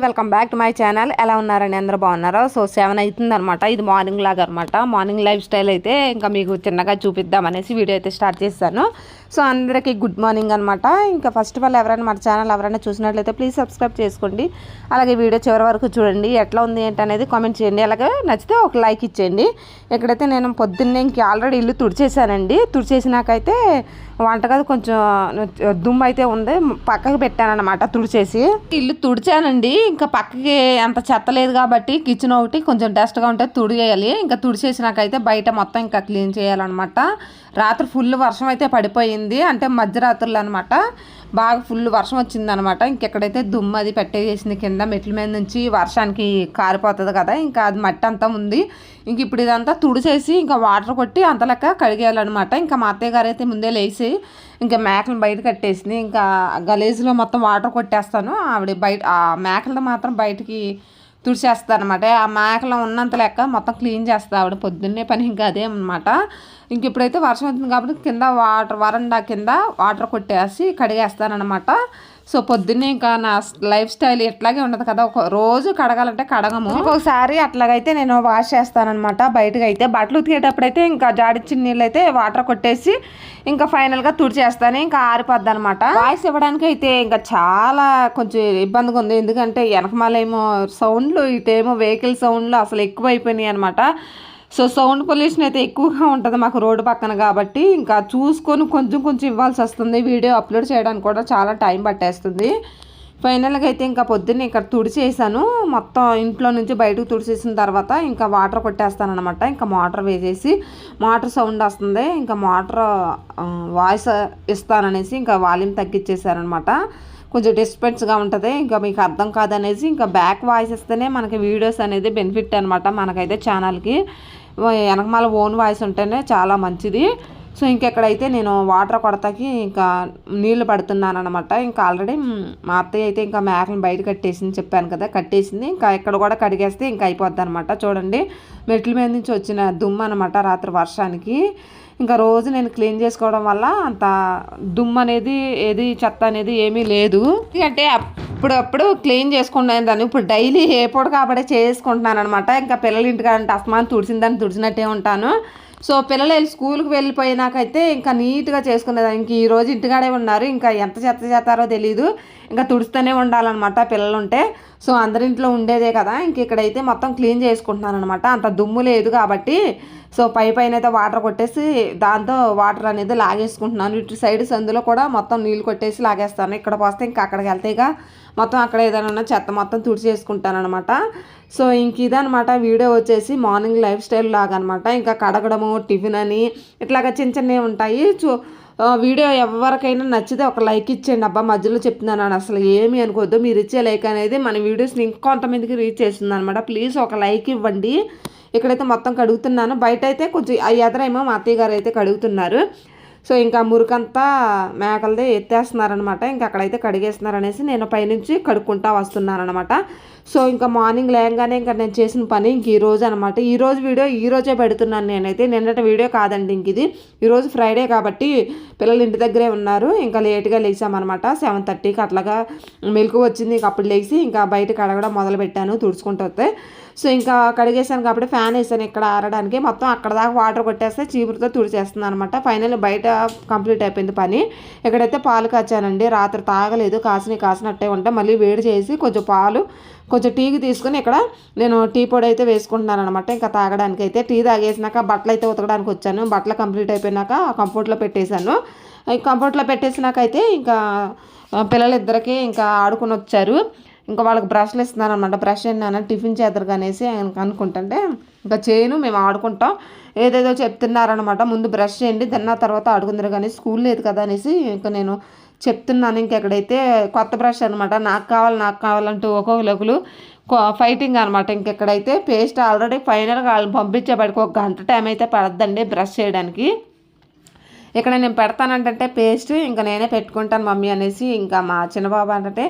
Welcome back to my channel ఎలా ఉన్నారని అందరూ బాగున్నారో? సో సెవెన్ అవుతుంది అనమాట ఇది మార్నింగ్ లాగా అనమాట మార్నింగ్ లైఫ్ స్టైల్ అయితే ఇంకా మీకు చిన్నగా చూపిద్దామనేసి వీడియో అయితే స్టార్ట్ చేశాను. సో అందరికీ గుడ్ మార్నింగ్ అనమాట ఇంకా ఫస్ట్ ఆఫ్ ఆల్ ఎవరైనా మన ఛానల్ ఎవరైనా చూసినట్లయితే ప్లీజ్ సబ్స్క్రైబ్ చేసుకోండి. అలాగే వీడియో చివరి వరకు చూడండి. ఎట్లా ఉంది ఏంటి అనేది కామెంట్ చేయండి. అలాగే నచ్చితే ఒక లైక్ ఇచ్చేయండి. ఇక్కడైతే నేను పొద్దున్నే ఇంక ఆల్రెడీ ఇల్లు తుడిచేసానండి తుడిచేసినాకైతే వంటగది కొంచెం దుమ్ము అయితే ఉంది. పక్కకి పెట్టాను అనమాట తుడిచేసి. ఇల్లు తుడిచానండి. ఇంకా పక్కకి అంత చెత్త లేదు కాబట్టి కిచెన్ ఒకటి కొంచెం డస్ట్గా ఉంటే తుడిచేయాలి. ఇంకా తుడిచేసినాకైతే బయట మొత్తం ఇంకా క్లీన్ చేయాలన్నమాట. రాత్రి ఫుల్ వర్షం అయితే పడిపోయింది. అంటే మధ్యరాత్రులు అనమాట బాగా ఫుల్ వర్షం వచ్చిందనమాట ఇంకెక్కడైతే దుమ్ము అది పెట్టేసింది కింద మెట్ల మీద నుంచి వర్షానికి కారిపోతుంది కదా ఇంకా అది మట్టి అంతా ఉంది. ఇంక ఇప్పుడు ఇదంతా తుడిచేసి ఇంకా వాటర్ కొట్టి అంత లెక్క కడిగేయాలన్నమాట. ఇంకా మా అత్తయ్య గారు అయితే ముందే లేచి ఇంకా మేకలను బయట కట్టేసింది. ఇంకా గలేజ్లో మొత్తం వాటర్ కొట్టేస్తాను. ఆవిడ బయట ఆ మేకలను మాత్రం బయటికి తుడిచేస్తాను అనమాట ఆ మేకలు ఉన్నంత లెక్క మొత్తం క్లీన్ చేస్తా ఆవిడ. పొద్దున్నే పని ఇంకా అదే అనమాట ఇంక ఇప్పుడైతే వర్షం అవుతుంది కాబట్టి కింద వాటర్ వరండా కింద వాటర్ కొట్టేసి కడిగేస్తానమాట సో పొద్దున్నే ఇంకా నా లైఫ్ స్టైల్ ఎట్లాగే ఉండదు కదా. ఒక రోజు కడగాలంటే కడగము. ఒకసారి అట్లాగైతే నేను వాష్ చేస్తానమాట బయటకు అయితే బట్టలు ఉతికేటప్పుడైతే ఇంకా జాడిచ్చిన నీళ్ళు అయితే వాటర్ కొట్టేసి ఇంకా ఫైనల్గా తుడిచేస్తాను. ఇంకా ఆరిపోద్ది అనమాట వాయిస్ ఇవ్వడానికి అయితే ఇంకా చాలా కొంచెం ఇబ్బందిగా ఉంది. ఎందుకంటే వెనకమాలేమో సౌండ్లు ఇటేమో వెహికల్ సౌండ్లు అసలు ఎక్కువైపోయినాయి అనమాట సో సౌండ్ పొల్యూషన్ అయితే ఎక్కువగా ఉంటుంది మాకు రోడ్డు పక్కన కాబట్టి. ఇంకా చూసుకొని కొంచెం కొంచెం ఇవ్వాల్సి వస్తుంది. వీడియో అప్లోడ్ చేయడానికి కూడా చాలా టైం పట్టేస్తుంది. ఫైనల్గా అయితే ఇంకా పొద్దున్నే ఇక్కడ తుడిచేసాను. మొత్తం ఇంట్లో నుంచి బయటకు తుడిచేసిన తర్వాత ఇంకా వాటర్ కొట్టేస్తాను అనమాట ఇంకా మోటార్ వేసేసి మోటార్ సౌండ్ వస్తుంది. ఇంకా మోటార్ వాయిస్ ఇస్తాననేసి ఇంకా వాల్యూమ్ తగ్గించేసారనమాట కొంచెం డిస్టర్బెన్స్గా ఉంటుంది. ఇంకా మీకు అర్థం కాదనేసి ఇంకా బ్యాక్ వాయిస్ ఇస్తేనే మనకి వీడియోస్ అనేది బెనిఫిట్ అనమాట మనకైతే ఛానల్కి. వెనకమాల ఓన్ వాయిస్ ఉంటేనే చాలా మంచిది. సో ఇంకెక్కడైతే నేను వాటర్ కొడతాకి ఇంకా నీళ్ళు పడుతున్నాను అనమాట ఇంకా ఆల్రెడీ మా అత్తయ్య అయితే ఇంకా మేకలను బయట కట్టేసింది చెప్పాను కదా కట్టేసింది. ఇంకా ఇక్కడ కూడా కడిగేస్తే ఇంకా అయిపోద్ది అనమాట చూడండి మెట్ల మీద నుంచి వచ్చిన దుమ్ము అనమాట రాత్రి వర్షానికి. ఇంకా రోజు నేను క్లీన్ చేసుకోవడం వల్ల అంత దుమ్ము అనేది ఏది చెత్త అనేది ఏమీ లేదు. ఎందుకంటే అప్పుడప్పుడు క్లీన్ చేసుకుంటాను దాన్ని. ఇప్పుడు డైలీ ఏ పూట కాబట్టి చేసుకుంటున్నాను అనమాట ఇంకా పిల్లలు ఇంటికాడంటే అస్మాన్ తుడిసిందని తుడిచినట్టే ఉంటాను. సో పిల్లలు వెళ్ళి స్కూల్కి వెళ్ళిపోయినాకైతే ఇంకా నీట్గా చేసుకునేదాన్ని ఇంక ఈరోజు ఇంటికాడే ఉన్నారు. ఇంకా ఎంత చెత్త చేస్తారో తెలియదు ఇంకా తుడుస్తూనే ఉండాలన్నమాట పిల్లలు ఉంటే సో అందరింట్లో ఉండేదే కదా. ఇంక ఇక్కడైతే మొత్తం క్లీన్ చేసుకుంటున్నాను అనమాట అంత దుమ్ము లేదు కాబట్టి. సో పై పైన అయితే వాటర్ కొట్టేసి దాంతో వాటర్ అనేది లాగేసుకుంటున్నాను. ఇటు సైడ్ సందులో కూడా మొత్తం నీళ్ళు కొట్టేసి లాగేస్తాను. ఇక్కడ పోస్తే ఇంకా అక్కడికి వెళ్తేగా మొత్తం అక్కడ ఏదైనా ఉన్న చెత్త మొత్తం తుడిచి చేసుకుంటాను అనమాట సో ఇంక ఇదనమాట వీడియో వచ్చేసి మార్నింగ్ లైఫ్ స్టైల్ లాగా అనమాట ఇంకా కడగడము టిఫిన్ అని ఇట్లాగా చిన్న చిన్నవి ఉంటాయి. చూ వీడియో ఎవరికైనా నచ్చితే ఒక లైక్ ఇచ్చేయండి. అబ్బా మధ్యలో చెప్తున్నాను అసలు ఏమి అనుకోవద్దు. మీరు ఇచ్చే లైక్ అనేది మన వీడియోస్ని ఇంకొంతమందికి రీచ్ చేస్తుంది అనమాట ప్లీజ్ ఒక లైక్ ఇవ్వండి. ఇక్కడైతే మొత్తం కడుగుతున్నాను. బయట అయితే కొంచెం ఎదరేమో మా అత్తయ్య గారు అయితే కడుగుతున్నారు. సో ఇంకా మురికంతా మేకలదే ఎత్తేస్తున్నారనమాట ఇంకా అక్కడైతే కడిగేస్తున్నారు అనేసి నేను పైనుంచి కడుక్కుంటా వస్తున్నాను అనమాట సో ఇంకా మార్నింగ్ లేయంగానే ఇంకా నేను చేసిన పని ఇంక ఈ రోజు అనమాట ఈరోజు వీడియో ఈరోజే పెడుతున్నాను నేనైతే. నిన్నటి వీడియో కాదండి ఇంక ఇది. ఈరోజు ఫ్రైడే కాబట్టి పిల్లలు ఇంటి దగ్గరే ఉన్నారు. ఇంకా లేట్గా లేచామన్నమాట. సెవెన్ థర్టీకి అట్లాగా మెలకు వచ్చింది. ఇంక అప్పుడు లేచి ఇంకా బయట కడగడం మొదలు పెట్టాను తుడుచుకుంటూ వస్తే. సో ఇంకా కడిగేసాను కాబట్టి ఫ్యాన్ వేసాను ఇక్కడ ఆరడానికి. మొత్తం అక్కడ దాకా వాటర్ కొట్టేస్తే చీపురుతో తుడిచేస్తుంది అనమాట ఫైనల్ బయట కంప్లీట్ అయిపోయింది పని. ఇక్కడైతే పాలు కాచానండి. రాత్రి తాగలేదు. కాసిన కాసినట్టే ఉంటే. మళ్ళీ వేడి చేసి కొంచెం పాలు కొంచెం టీకి తీసుకుని ఇక్కడ నేను టీ పొడి అయితే వేసుకుంటున్నాను అనమాట ఇంకా తాగడానికి అయితే టీ తాగేసినాక బట్టలు అయితే ఉతకడానికి వచ్చాను. బట్టలు కంప్లీట్ అయిపోయినాక కంఫర్ట్లో పెట్టేశాను. కంఫర్ట్లో పెట్టేసినాకైతే ఇంకా పిల్లలిద్దరికి ఇంకా ఆడుకుని వచ్చారు. ఇంకా వాళ్ళకి బ్రష్లు ఇస్తున్నాను అనమాట బ్రష్ అయినా టిఫిన్ చేద్దరు అనేసి అనుకుంటుంటే ఇంకా చేయను మేము ఆడుకుంటాం. ఏదేదో చెప్తున్నారనమాట ముందు బ్రష్ చేయండి తిన్న తర్వాత ఆడుకుందరు కానీ స్కూల్ లేదు కదా అనేసి ఇంకా నేను చెప్తున్నాను ఇంకెక్కడైతే కొత్త బ్రష్ అనమాట నాకు కావాలి నాకు కావాలంటూ ఒక్కొక్కరు ఫైటింగ్ అనమాట ఇంకెక్కడైతే పేస్ట్ ఆల్రెడీ ఫైనల్గా వాళ్ళని పంపించేబడికి ఒక గంట టైం అయితే పడద్దండి బ్రష్ చేయడానికి. ఇక్కడ నేను పెడతానంటే పేస్ట్ ఇంకా నేనే పెట్టుకుంటాను మమ్మీ అనేసి ఇంకా మా చిన్నబాబు అంటే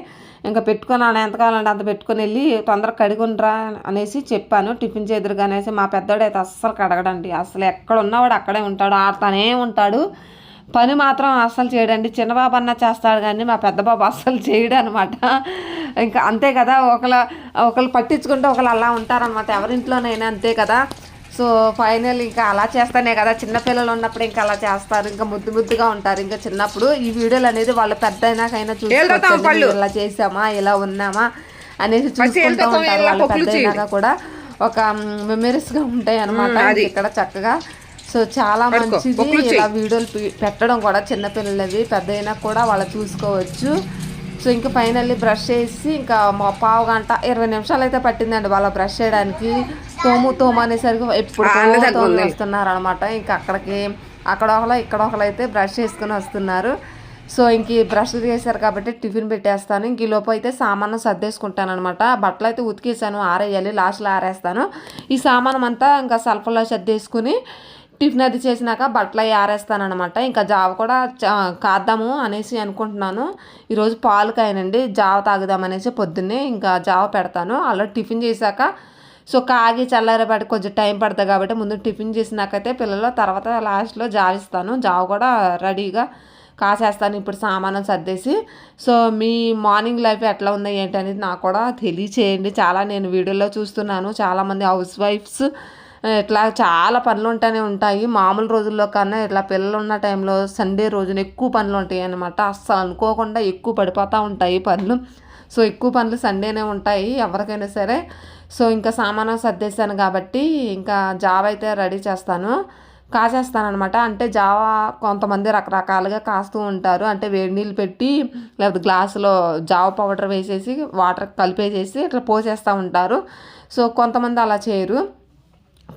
ఇంకా పెట్టుకుని ఎంత కావాలంటే అంత పెట్టుకుని వెళ్ళి తొందరగా కడుగుండ్రా అనేసి చెప్పాను. టిఫిన్ చేదురుగా అనేసి మా పెద్దోడు అయితే అస్సలు కడగడండి. అసలు ఎక్కడ ఉన్నవాడు అక్కడే ఉంటాడు ఆడుతానే ఉంటాడు. పని మాత్రం అస్సలు చేయడండి. చిన్నబాబు అన్న చేస్తాడు కానీ మా పెద్ద బాబు అస్సలు చేయడు అనమాట ఇంకా అంతే కదా ఒకళ్ళ ఒకళ్ళు పట్టించుకుంటే ఒకళ్ళు అలా ఉంటారనమాట. ఎవరింట్లోనైనా అంతే కదా. సో ఫైనల్ ఇంకా అలా చేస్తానే కదా. చిన్నపిల్లలు ఉన్నప్పుడు ఇంకా అలా చేస్తారు. ఇంకా ముద్దు ముద్దుగా ఉంటారు. ఇంకా చిన్నప్పుడు ఈ వీడియోలు అనేది వాళ్ళు పెద్ద అయినాకైనా చూసుకోవచ్చు ఇలా చేసామా? ఇలా ఉన్నామా? అనేసి చూసుకుంటూ ఉంటారు వాళ్ళు పెద్ద అయినాక కూడా. ఒక మెమరీస్గా ఉంటాయి అనమాట ఇక్కడ చక్కగా సో చాలా మంచిది. ఇలా వీడియోలు పెట్టడం కూడా చిన్నపిల్లలవి పెద్ద అయినా కూడా వాళ్ళు చూసుకోవచ్చు. సో ఇంకా ఫైనల్లీ బ్రష్ చేసి ఇంకా మా పావు గంట ఇరవై నిమిషాలు అయితే పట్టిందండి వాళ్ళ బ్రష్ చేయడానికి. తోము తోము అనేసరికి ఎప్పుడు తోము వస్తున్నారు అనమాట ఇంకా అక్కడికి అక్కడ ఒకళ్ళు ఇక్కడ ఒకళ్ళు అయితే బ్రష్ చేసుకుని వస్తున్నారు. సో ఇంక బ్రష్ చేశారు కాబట్టి టిఫిన్ పెట్టేస్తాను. ఇంక ఈ లోపు అయితే సామాను సర్దేసుకుంటాను అనమాట బట్టలు అయితే ఉతికేసాను ఆరేయాలి లాస్ట్లో ఆరేస్తాను. ఈ సామానం అంతా ఇంకా సల్ఫర్లో సర్దేసుకుని టిఫిన్ అది చేసినాక బట్టలు ఆరేస్తానమాట ఇంకా జావ కూడా కాద్దాము అనేసి అనుకుంటున్నాను. ఈరోజు పాలు కాయనండి జావ తాగుదాం అనేసి పొద్దున్నే ఇంకా జావ పెడతాను. అలా టిఫిన్ చేశాక సో కాగి చల్లారేపాటి కొంచెం టైం పడుతుంది కాబట్టి ముందు టిఫిన్ చేసినాకైతే పిల్లలు తర్వాత లాస్ట్లో జావ ఇస్తాను జావ కూడా రెడీగా కాసేస్తాను ఇప్పుడు సామానం సర్దేసి. సో మీ మార్నింగ్ లైఫ్ ఎట్లా ఉందో ఏంటి అనేది నాకు కూడా తెలియచేయండి. చాలా నేను వీడియోలో చూస్తున్నాను. చాలామంది హౌస్ వైఫ్స్ ఇట్లా చాలా పనులు ఉంటూనే ఉంటాయి. మామూలు రోజుల్లో కన్నా ఇట్లా పిల్లలు ఉన్న టైంలో సండే రోజున ఎక్కువ పనులు ఉంటాయి అనమాట అస్సలు అనుకోకుండా ఎక్కువ పడిపోతూ ఉంటాయి పనులు. సో ఎక్కువ పనులు సండేనే ఉంటాయి ఎవరికైనా సరే. సో ఇంకా సామానం సర్దేశాను కాబట్టి ఇంకా జావ అయితే రెడీ చేస్తాను. కాసేస్తానమాట అంటే జావా కొంతమంది రకరకాలుగా కాస్తూ ఉంటారు. అంటే వేడి నీళ్ళు పెట్టి లేకపోతే గ్లాసులో జావ పౌడర్ వేసేసి వాటర్ కలిపేసేసి ఇట్లా పోసేస్తూ ఉంటారు. సో కొంతమంది అలా చేయరు.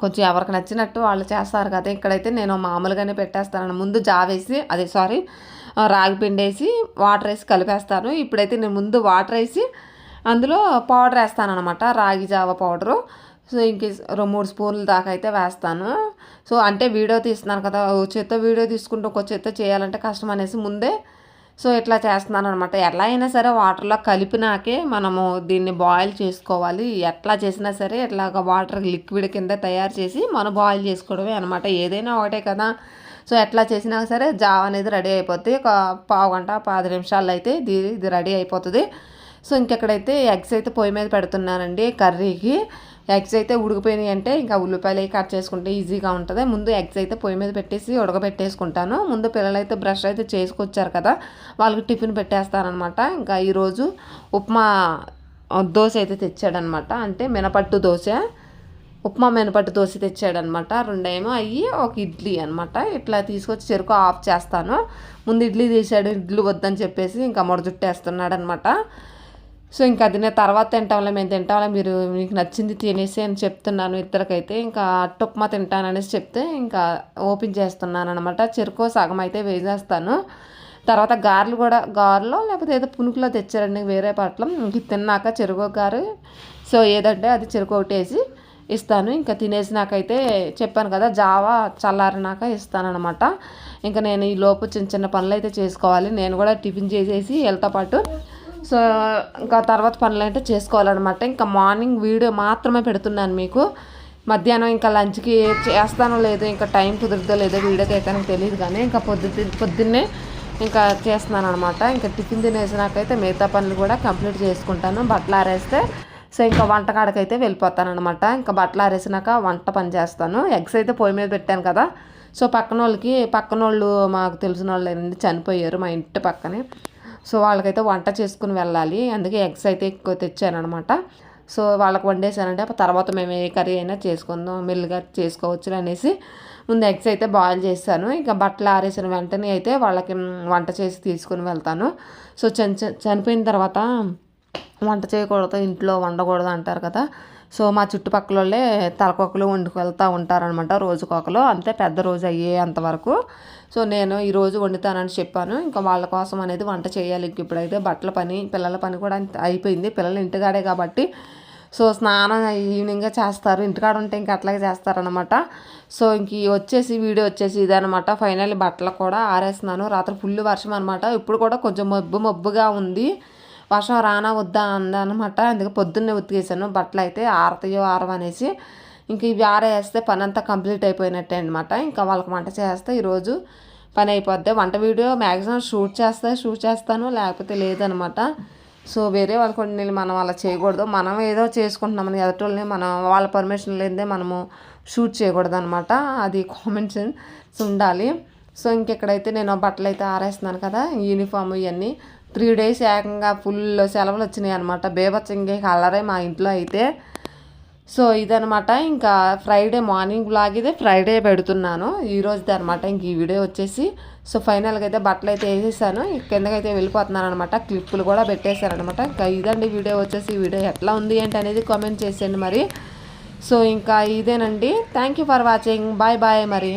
కొంచెం ఎవరికి నచ్చినట్టు వాళ్ళు చేస్తారు కదా ఇక్కడైతే నేను మామూలుగానే పెట్టేస్తాను. ముందు జావేసి అదే సారీ రాగి పిండేసి వాటర్ వేసి కలిపేస్తాను. ఇప్పుడైతే నేను ముందు వాటర్ వేసి అందులో పౌడర్ వేస్తాను అనమాట రాగి జావ పౌడరు. సో ఇంక రెండు మూడు స్పూన్ల దాకా అయితే వేస్తాను. సో అంటే వీడియో తీస్తున్నాను కదా ఓ చేత్త వీడియో తీసుకుంటూ ఒక చేత్తో చేయాలంటే కష్టం అనేసి ముందే సో ఇట్లా చేస్తున్నాను అనమాట ఎలా అయినా సరే వాటర్లో కలిపినాకే మనము దీన్ని బాయిల్ చేసుకోవాలి. ఎట్లా చేసినా సరే ఇట్లాగ వాటర్ లిక్విడ్ కింద తయారు చేసి మనం బాయిల్ చేసుకోవడమే అనమాట ఏదైనా ఒకటే కదా. సో ఎట్లా చేసినా సరే జావ అనేది రెడీ అయిపోతుంది ఒక పావు గంట పది నిమిషాల్లో అయితే ఇది ఇది రెడీ అయిపోతుంది. సో ఇంకెక్కడైతే ఎగ్స్ అయితే పొయ్యి మీద పెడుతున్నానండి కర్రీకి ఎగ్స్ అయితే ఉడికిపోయినాయి అంటే ఇంకా ఉల్లిపాయలు అవి కట్ చేసుకుంటే ఈజీగా ఉంటుంది. ముందు ఎగ్స్ అయితే పొయ్యి మీద పెట్టేసి ఉడకబెట్టేసుకుంటాను. ముందు పిల్లలు అయితే బ్రష్ అయితే చేసుకొచ్చారు కదా వాళ్ళకి టిఫిన్ పెట్టేస్తానమాట ఇంకా ఈరోజు ఉప్మా దోశ అయితే తెచ్చాడనమాట అంటే మినపట్టు దోశ ఉప్మా మినపట్టు దోశ తెచ్చాడనమాట రెండేమో అయ్యి ఒక ఇడ్లీ అనమాట ఇట్లా తీసుకొచ్చి చెరుకు ఆఫ్ చేస్తాను. ముందు ఇడ్లీ తీసాడు ఇడ్లీ వద్దని చెప్పేసి ఇంకా మొడ జుట్టేస్తున్నాడు అనమాట సో ఇంకా అది నేను తర్వాత తింటాంలే మేము తింటాంలే మీరు మీకు నచ్చింది తినేసి అని చెప్తున్నాను ఇద్దరికైతే. ఇంకా టుప్మా తింటాననేసి చెప్తే ఇంకా ఓపెన్ చేస్తున్నాను అనమాట చెరుకు సగం అయితే వేసేస్తాను. తర్వాత గారెలు కూడా గారెలో లేకపోతే ఏదో పునుకులో తెచ్చారండి వేరే పట్ల. ఇంక తిన్నాక చెరుకు గారు సో ఏదంటే అది చెరుకు ఒకటి వేసి ఇస్తాను. ఇంకా తినేసినాకైతే చెప్పాను కదా జావా చల్లారినాక ఇస్తానన్నమాట. ఇంకా నేను ఈ లోపు చిన్న చిన్న పనులు అయితే చేసుకోవాలి. నేను కూడా టిఫిన్ చేసేసి వెళ్తా పాటు సో ఇంకా తర్వాత పనులు అయితే చేసుకోవాలన్నమాట. ఇంకా మార్నింగ్ వీడియో మాత్రమే పెడుతున్నాను మీకు. మధ్యాహ్నం ఇంకా లంచ్కి చేస్తానో లేదో ఇంకా టైం కుదురుతో లేదో వీడియోకి అయితే నాకు తెలియదు కానీ ఇంకా పొద్దు పొద్దున్నే ఇంకా చేస్తున్నాను అనమాట ఇంకా టిఫిన్ తినేసినాకైతే మిగతా పనులు కూడా కంప్లీట్ చేసుకుంటాను. బట్టలు ఆరేస్తే సో ఇంకా వంటకాడకైతే వెళ్ళిపోతాను అనమాట ఇంకా బట్టలు ఆరేసినాక వంట పని చేస్తాను. ఎగ్స్ అయితే పొయ్యి మీద పెట్టాను కదా. సో పక్కన వాళ్ళకి పక్కన వాళ్ళు మాకు తెలిసిన వాళ్ళు చనిపోయారు మా ఇంటి పక్కనే. సో వాళ్ళకైతే వంట చేసుకుని వెళ్ళాలి. అందుకే ఎగ్స్ అయితే ఎక్కువ తెచ్చాను అనమాట సో వాళ్ళకి వండేసానంటే తర్వాత మేము ఏ కర్రీ అయినా చేసుకుందాం మెల్లిగా చేసుకోవచ్చు అనేసి ముందు ఎగ్స్ అయితే బాయిల్ చేశాను. ఇంకా బట్టలు ఆరేసిన వెంటనే అయితే వాళ్ళకి వంట చేసి తీసుకుని వెళ్తాను. సో చని చనిపోయిన తర్వాత వంట చేయకూడదు ఇంట్లో వండకూడదు అంటారు కదా. సో మా చుట్టుపక్కల వాళ్ళే తలకొకలు వండుకెళ్తూ ఉంటారనమాట రోజుకొకలు. అంతే పెద్ద రోజు అయ్యే అంతవరకు సో నేను ఈ రోజు వండుతానని చెప్పాను. ఇంకా వాళ్ళ కోసం అనేది వంట చేయాలి. ఇంక ఇప్పుడైతే బట్టల పని పిల్లల పని కూడా అయిపోయింది. పిల్లలు ఇంటికాడే కాబట్టి. సో స్నానం ఈవినింగే చేస్తారు. ఇంటికాడ ఉంటే ఇంకా అట్లాగే చేస్తారనమాట సో ఇంక వచ్చేసి వీడియో వచ్చేసి ఇదనమాట ఫైనల్ బట్టలు కూడా ఆరేస్తున్నాను. రాత్రి ఫుల్ వర్షం అనమాట ఇప్పుడు కూడా కొంచెం మబ్బు మబ్బుగా ఉంది. వర్షం రానా వద్దా అందనమాట అందుకే పొద్దున్నే ఉతికేసాను. బట్టలు అయితే ఆరతయో ఆరవనేసి ఇంక ఇవి ఆరేస్తే పని అంతా కంప్లీట్ అయిపోయినట్టే అనమాట ఇంకా వాళ్ళకి వంట చేస్తే. ఈరోజు పని అయిపోద్ది. వంట వీడియో మ్యాక్సిమం షూట్ చేస్తే షూట్ చేస్తాను. లేకపోతే లేదనమాట సో వేరే వాళ్ళ కొన్ని మనం అలా చేయకూడదు. మనం ఏదో చేసుకుంటున్నామని ఎదటోళ్ళని మనం వాళ్ళ పర్మిషన్ లేదే మనము షూట్ చేయకూడదు అనమాట అది కామెంట్స్ ఉండాలి. సో ఇంకెక్కడైతే నేను బట్టలు అయితే ఆరేస్తున్నాను కదా యూనిఫామ్ ఇవన్నీ త్రీ డేస్ ఏకంగా ఫుల్ సెలవులు వచ్చినాయి అనమాట బేబచ్చంగే కలరే మా ఇంట్లో అయితే. సో ఇదనమాట ఇంకా ఫ్రైడే మార్నింగ్ బ్లాగ్ ఇదే. ఫ్రైడే పెడుతున్నాను. ఈరోజుది అనమాట ఇంక ఈ వీడియో వచ్చేసి. సో ఫైనల్గా అయితే బట్టలు అయితే వేసేసాను. కిందకైతే వెళ్ళిపోతున్నాను అనమాట క్లిప్పులు కూడా పెట్టేశారనమాట ఇంకా ఇదండి వీడియో వచ్చేసి. ఈ వీడియో ఎట్లా ఉంది ఏంటి అనేది కామెంట్ చేసేయండి మరి. సో ఇంకా ఇదేనండి. Thank you for watching bye bye మరి.